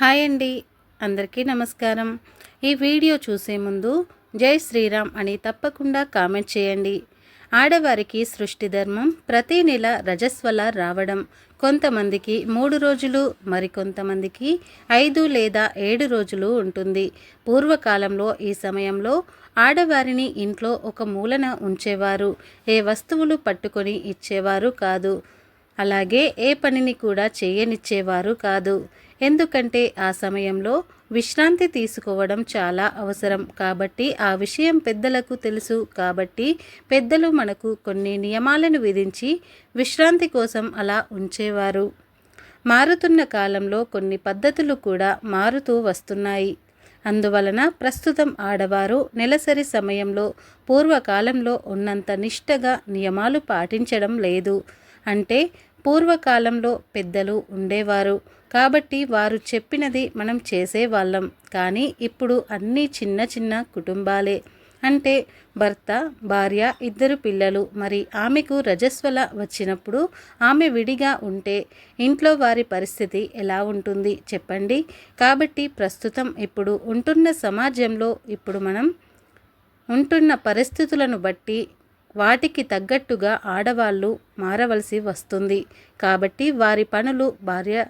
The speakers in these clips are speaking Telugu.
హాయ్ అండి. అందరికీ నమస్కారం. ఈ వీడియో చూసే ముందు జై శ్రీరామ్ అని తప్పకుండా కామెంట్ చేయండి. ఆడవారికి సృష్టి ధర్మం ప్రతి నెల రజస్వల రావడం. కొంతమందికి మూడు రోజులు మరికొంతమందికి ఐదు లేదా ఏడు రోజులు ఉంటుంది. పూర్వకాలంలో ఈ సమయంలో ఆడవారిని ఇంట్లో ఒక మూలన ఉంచేవారు. ఏ వస్తువులు పట్టుకొని ఇచ్చేవారు కాదు. అలాగే ఏ పనిని కూడా చేయనిచ్చేవారు కాదు. ఎందుకంటే ఆ సమయంలో విశ్రాంతి తీసుకోవడం చాలా అవసరం. కాబట్టి ఆ విషయం పెద్దలకు తెలుసు. కాబట్టి పెద్దలు మనకు కొన్ని నియమాలను విధించి విశ్రాంతి కోసం అలా ఉంచేవారు. మారుతున్న కాలంలో కొన్ని పద్ధతులు కూడా మారుతూ వస్తున్నాయి. అందువలన ప్రస్తుతం ఆడవారు నెలసరి సమయంలో పూర్వకాలంలో ఉన్నంత నిష్టగా నియమాలు పాటించడం లేదు. అంటే పూర్వకాలంలో పెద్దలు ఉండేవారు. కాబట్టి వారు చెప్పినది మనం చేసేవాళ్ళం. కానీ ఇప్పుడు అన్నీ చిన్న చిన్న కుటుంబాలే. అంటే భర్త భార్య ఇద్దరు పిల్లలు. మరి ఆమెకు రజస్వల వచ్చినప్పుడు ఆమె విడిగా ఉంటే ఇంట్లో వారి పరిస్థితి ఎలా ఉంటుంది చెప్పండి. కాబట్టి ప్రస్తుతం ఇప్పుడు ఉంటున్న సమాజంలో ఇప్పుడు మనం ఉంటున్న పరిస్థితులను బట్టి వాటికి తగ్గట్టుగా ఆడవాళ్ళు మారవలసి వస్తుంది. కాబట్టి వారి పనులు భార్య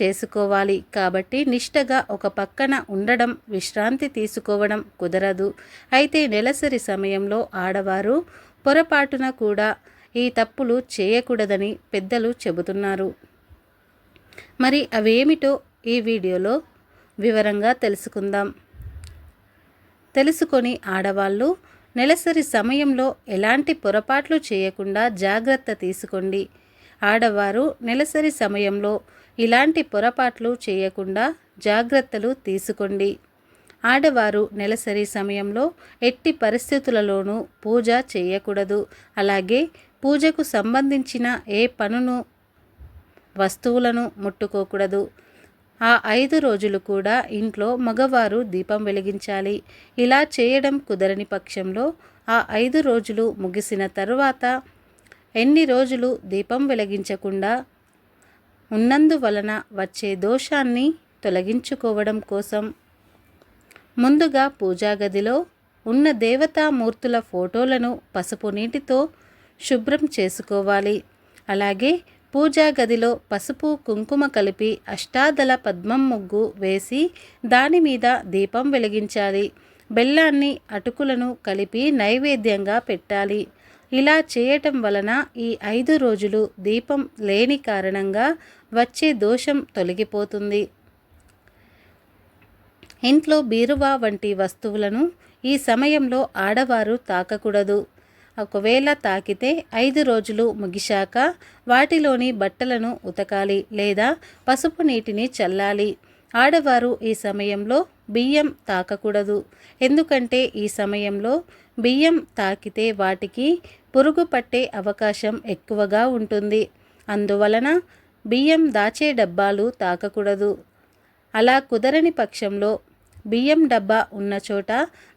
చేసుకోవాలి. కాబట్టి నిష్టగా ఒక పక్కన ఉండడం విశ్రాంతి తీసుకోవడం కుదరదు. అయితే నెలసరి సమయంలో ఆడవారు పొరపాటున కూడా ఈ తప్పులు చేయకూడదని పెద్దలు చెబుతున్నారు. మరి అవేమిటో ఈ వీడియోలో వివరంగా తెలుసుకుందాం. తెలుసుకొని ఆడవాళ్ళు నెలసరి సమయంలో ఎలాంటి పొరపాట్లు చేయకుండా జాగ్రత్త తీసుకోండి. ఆడవారు నెలసరి సమయంలో ఇలాంటి పొరపాట్లు చేయకుండా జాగ్రత్తలు తీసుకోండి. ఆడవారు నెలసరి సమయంలో ఎట్టి పరిస్థితులలోనూ పూజ చేయకూడదు. అలాగే పూజకు సంబంధించిన ఏ పనును వస్తువులను ముట్టుకోకూడదు. ఆ ఐదు రోజులు కూడా ఇంట్లో మగవారు దీపం వెలిగించాలి. ఇలా చేయడం కుదరని పక్షంలో ఆ ఐదు రోజులు ముగిసిన తరువాత ఎన్ని రోజులు దీపం వెలిగించకుండా ఉన్నందువలన వచ్చే దోషాన్ని తొలగించుకోవడం కోసం ముందుగా పూజా గదిలో ఉన్న దేవతామూర్తుల ఫోటోలను పసుపు నీటితో శుభ్రం చేసుకోవాలి. అలాగే పూజా గదిలో పసుపు కుంకుమ కలిపి అష్టాదల పద్మం ముగ్గు వేసి దాని మీద దీపం వెలిగించాలి. బెల్లాన్ని అటుకులను కలిపి నైవేద్యంగా పెట్టాలి. ఇలా చేయటం వలన ఈ ఐదు రోజులు దీపం లేని కారణంగా వచ్చే దోషం తొలగిపోతుంది. ఇంట్లో బీరువా వంటి వస్తువులను ఈ సమయంలో ఆడవారు తాకకూడదు. ఒకవేళ తాకితే ఐదు రోజులు ముగిశాక వాటిలోని బట్టలను ఉతకాలి లేదా పసుపు నీటిని చల్లాలి. ఆడవారు ఈ సమయంలో బియ్యం తాకకూడదు. ఎందుకంటే ఈ సమయంలో బియ్యం తాకితే వాటికి పురుగు పట్టే అవకాశం ఎక్కువగా ఉంటుంది. అందువలన బియ్యం దాచే డబ్బాలు తాకకూడదు. అలా కుదరని పక్షంలో బియ్యం డబ్బా ఉన్న చోట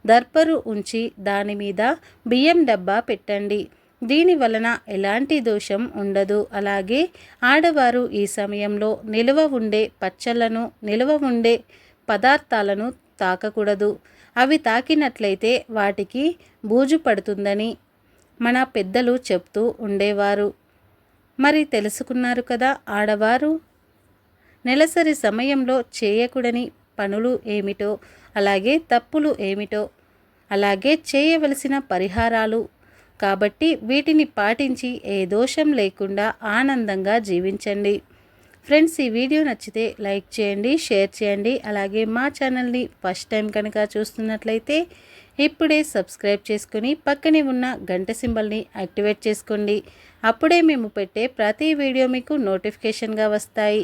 దర్పరు ఉంచి దాని మీద బియ్యం డబ్బా పెట్టండి. దీని వలన ఎలాంటి దోషం ఉండదు. అలాగే ఆడవారు ఈ సమయంలో నిలువ ఉండే పచ్చళ్ళను నిలువ ఉండే పదార్థాలను తాకకూడదు. అవి తాకినట్లయితే వాటికి బూజు పడుతుందని మన పెద్దలు చెప్తూ ఉండేవారు. మరి తెలుసుకున్నారు కదా ఆడవారు? నెలసరి సమయంలో చేయకూడని పనులు ఏమిటో అలాగే తప్పులు ఏమిటో అలాగే చేయవలసిన పరిహారాలు. కాబట్టి వీటిని పాటించి ఏ దోషం లేకుండా ఆనందంగా జీవించండి. ఫ్రెండ్స్ ఈ వీడియో నచ్చితే లైక్ చేయండి షేర్ చేయండి. అలాగే మా ఛానల్ని ఫస్ట్ టైం కనుక చూస్తున్నట్లయితే ఇప్పుడే సబ్స్క్రైబ్ చేసుకుని పక్కనే ఉన్న గంట సింబల్ని యాక్టివేట్ చేసుకోండి. అప్పుడే మేము పెట్టే ప్రతి వీడియో మీకు నోటిఫికేషన్గా వస్తాయి.